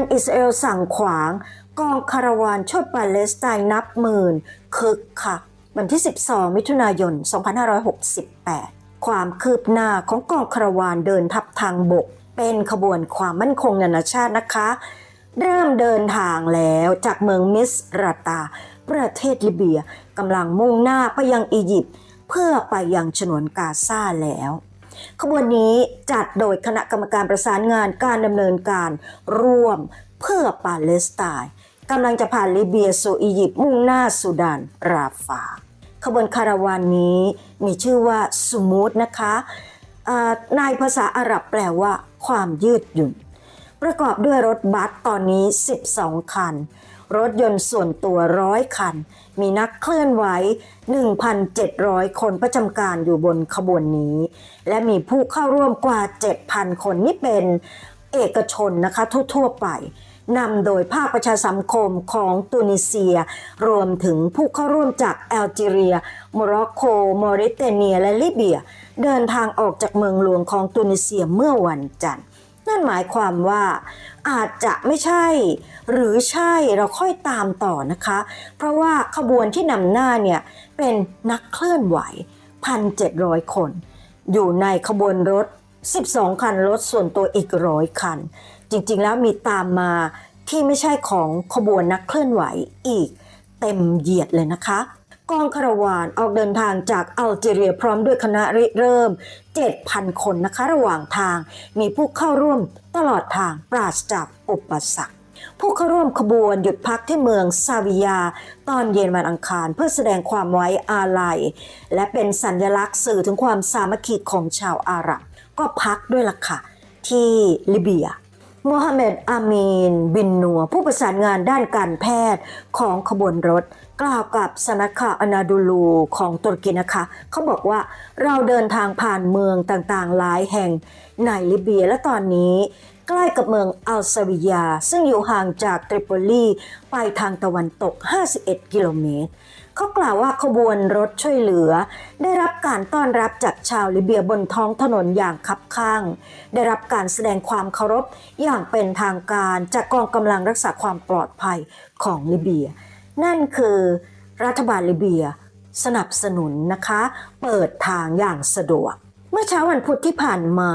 นอิสราเอลสั่งขวาง กองคาราวานช่วยปาเลสไตน์นับหมื่นคึกคักวันที่ 12 มิถุนายน 2568 ความคืบหน้าของกองคาราวานเดินทัพทางบก เป็นขบวนความมั่นคงนานาชาตินะคะ เริ่มเดินทางแล้วจากเมืองมิสราตา ประเทศลิเบียกำลังมุ่งหน้าไปยังอียิปต์เพื่อไปยังฉนวนกาซาแล้ว ขบวนนี้จัดโดยคณะกรรมการประสานงานการดำเนินการร่วมเพื่อปาเลสไตน์กำลังจะผ่านลิเบียสู่อียิปต์มุ่งหน้าสุดานราฟาขบวนคาราวานนี้มีชื่อว่าสมูทนะคะอ่าในภาษาอาหรับแปลว่า ความยืดหยุ่น ประกอบด้วยรถบัสตอนนี้ 12 คัน รถยนต์ส่วนตัวร้อยคัน มีนักเคลื่อนไหว 1,700 คนประจำการอยู่บนขบวนนี้ และมีผู้เข้าร่วมกว่า 7,000 คนนี่เป็นเอกชนนะคะทั่ว ๆ ไปนำโดยภาคประชาสังคมของตุนิเซีย รวมถึงผู้เข้าร่วมจากแอลจีเรีย โมร็อกโกมอริเตเนีย และลิเบีย เดินทางออกจากเมืองหลวงของตุนิเซียเมื่อวันจันทร์ นั่นหมายความว่า อาจจะไม่ใช่ หรือใช่เราค่อยตามต่อนะคะ เพราะว่าขบวนที่นำหน้าเนี่ยเป็นนักเคลื่อนไหว 1,700 คน อยู่ในขบวนรถ 12 คันรถส่วนตัวอีกร้อยคัน จริงๆแล้วมีตามมาที่ไม่ใช่ของขบวนนักเคลื่อนไหวอีกเต็มเหยียดเลยนะคะ กองคาราวานออกเดินทางจากอัลจีเรียพร้อมด้วยคณะริเริ่ม 7,000 คนนะคะระหว่างทาง มีผู้เข้าร่วมตลอดทางปราศจากอุปสรรคผู้เข้าร่วมขบวนหยุดพักที่เมืองซาวิยา ตอนเย็นวันอังคารเพื่อแสดงความไว้อาลัย และเป็นสัญลักษณ์สื่อถึงความสามัคคีของชาวอาหรับ ก็พักด้วยล่ะค่ะที่ลิเบีย มฮัมเหม็ดอามีน บินนัว ผู้ประสานงานด้านการแพทย์ของขบวนรถ กล่าวกับสนักข่าวอนาดูลูของตุรกีนะคะ เขาบอกว่าเราเดินทางผ่านเมืองต่างๆ หลายแห่งในลิเบียและตอนนี้ใกล้กับเมืองอัลซาวิยา ซึ่งอยู่ห่างจากตริโปลีไปทางตะวันตก 51 กิโลเมตร เขากล่าวว่าขบวนรถช่วยเหลือ ได้รับการต้อนรับจากชาวลิเบียบนท้องถนนอย่างคับข้าง ได้รับการแสดงความเคารพอย่างเป็นทางการจากกองกำลังรักษาความปลอดภัยของลิเบีย นั่นคือรัฐบาลลิเบียสนับสนุนนะคะ เปิดทางอย่างสะดวก เมื่อเช้าวันพุธที่ผ่านมา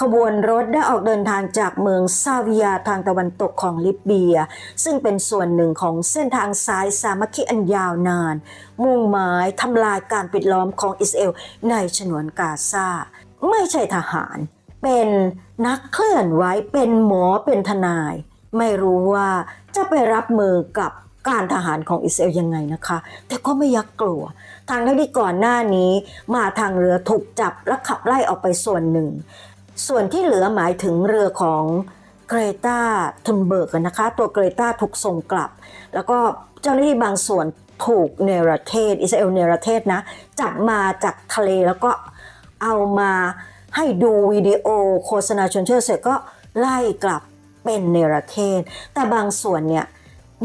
ขบวนรถได้ออกเดินทางจากเมืองซาวิยาทางตะวันตกของลิเบีย ซึ่งเป็นส่วนหนึ่งของเส้นทางสายสามัคคีอันยาวนาน มุ่งหมายทำลายการปิดล้อมของอิสราเอลในฉนวนกาซาไม่ใช่ทหาร เป็นนักเคลื่อนไหวเป็นหมอเป็นทนาย ไม่รู้ว่าจะไปรับมือกับการทหารของอิสราเอลยังไงนะคะ แต่ก็ไม่ยักกลัว ทางที่ก่อนหน้านี้มาทางเรือถูกจับและขับไล่ออกไปส่วนหนึ่ง ส่วนที่เหลือหมายถึงเรือของเกรตาทุนเบิร์กนะคะ ตัวเกรตาถูกส่งกลับ แล้วก็เจ้าหน้าที่บางส่วนถูกเนรเทศ อิสราเอลเนรเทศนะ จับมาจากทะเลแล้วก็เอามาให้ดูวิดีโอโฆษณาชวนเชื่อเสร็จก็ไล่กลับเป็นเนรเทศ แต่บางส่วนเนี่ย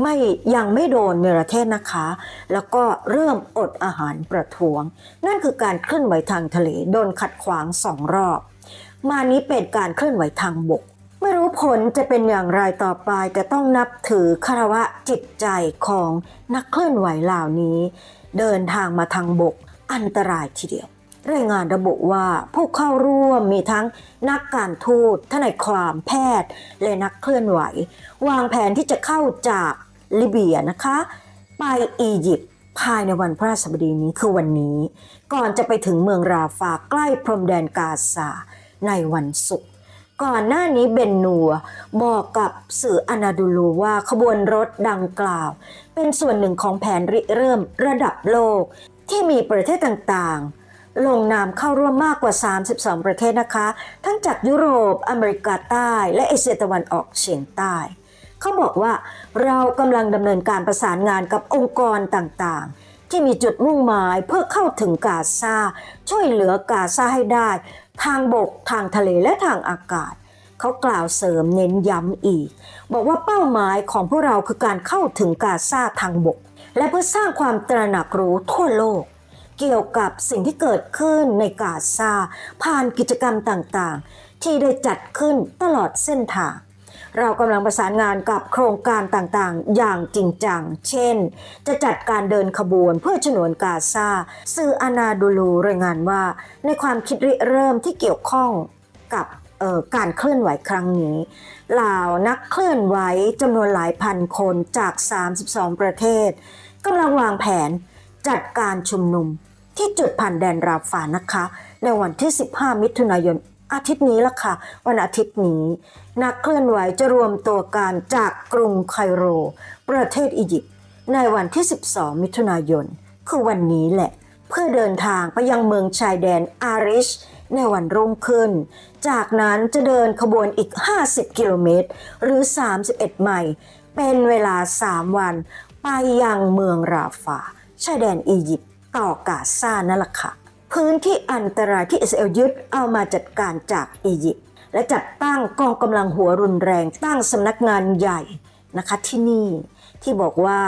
ไม่ยังไม่โดนเนรเทศนะคะ แล้วก็เริ่มอดอาหารประท้วง นั่นคือการเคลื่อนไหวทางทะเลโดนขัดขวางสองรอบ มานี้เป็นการเคลื่อนไหวทางบก ไม่รู้ผลจะเป็นอย่างไรต่อไปแต่ต้องนับถือคารวะจิตใจของนักเคลื่อนไหวเหล่านี้ เดินทางมาทางบกอันตรายทีเดียว รายงานระบุว่าผู้เข้าร่วมมีทั้งนักการทูตทนายความแพทย์ และนักเคลื่อนไหว วางแผนที่จะเข้าจากลิเบียนะคะ ไปอียิปต์ภายในวันพระราชบดีนี้คือวันนี้ ก่อนจะไปถึงเมืองราฟาใกล้พรมแดนกาซาในวันศุกร์ก่อนหน้านี้เบนนัวบอกกับสื่ออนาดูลูว่าขบวนรถดังกล่าว เป็นส่วนหนึ่งของแผนริเริ่มระดับโลกที่มีประเทศต่างๆ ลงนามเข้าร่วมมากกว่า 32 ประเทศนะคะ ทั้งจากยุโรป อเมริกาใต้ และเอเชียตะวันออกเฉียงใต้ เขาบอกว่าเรากำลังดำเนินการประสานงานกับองค์กรต่างๆ ที่มีจุดมุ่งหมายเพื่อเข้าถึงกาซาช่วยเหลือกาซาให้ได้ ทางบก ทางทะเลและทางอากาศเขากล่าวเสริมเน้นย้ำอีก บอกว่าเป้าหมายของพวกเราคือการเข้าถึงกาซาทางบก และเพื่อสร้างความตระหนักรู้ทั่วโลก เกี่ยวกับสิ่งที่เกิดขึ้นในกาซา ผ่านกิจกรรมต่างๆ ที่ได้จัดขึ้นตลอดเส้นทางเรากำลังประสานงานกับโครงการต่างๆ อย่างจริงจัง เช่น จะจัดการเดินขบวนเพื่อฉนวนกาซา สื่ออานาดูลูรายงานว่า ในความคิดริเริ่มที่เกี่ยวข้องกับออการเคลื่อนไหวครั้งนี้เหล่านักเคลื่อนไหวจำนวนหลายพันคนจาก 32 ประเทศกำลังวางแผนจัดการชุมนุม ที่จุดผ่านแดนราฟานะคะ ในวันที่ 15 มิถุนายนอาทิตย์นี้ละค่ะ วันอาทิตย์นี้ นักเคลื่อนไหวจะรวมตัวกันจากกรุงไคโร ประเทศอียิปต์ในวันที่ 12 มิถุนายน คือวันนี้แหละ เพื่อเดินทางไปยังเมืองชายแดนอาริชในวันรุ่งขึ้น จากนั้นจะเดินขบวนอีก 50 กิโลเมตร หรือ 31 ไมล์เป็นเวลา 3 วัน ไปยังเมืองราฟา ชายแดนอียิปต์ ต่อกาซานั่นแหละค่ะ พื้นที่อันตรายที่อิสราเอลยึดเอามาจัดการจากอียิปต์และจัดตั้งกองกำลังหัวรุนแรง ตั้งสำนักงานใหญ่นะคะที่นี่ที่บอกว่า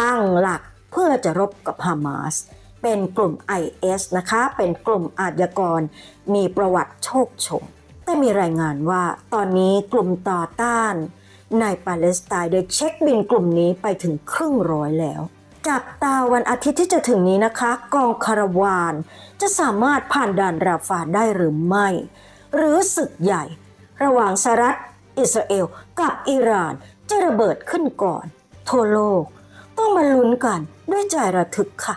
ตั้งหลักเพื่อจะรบกับฮามาสเป็นกลุ่ม IS นะคะ เป็นกลุ่มอาชญากร มีประวัติโชคโชนแต่มีรายงานว่าตอนนี้กลุ่มต่อต้านในปาเลสไตน์ได้เช็คบินกลุ่มนี้ไปถึงครึ่งร้อยแล้ว จับตาวันอาทิตย์ที่จะถึงนี้นะคะ กองคาราวานจะสามารถผ่านด่านราฟาได้หรือไม่ หรือศึกใหญ่ ระหว่างสหรัฐ อิสราเอล กับอิหร่านจะระเบิดขึ้นก่อน ทั่วโลก ต้องมาลุ้นกันด้วยใจระทึกค่ะ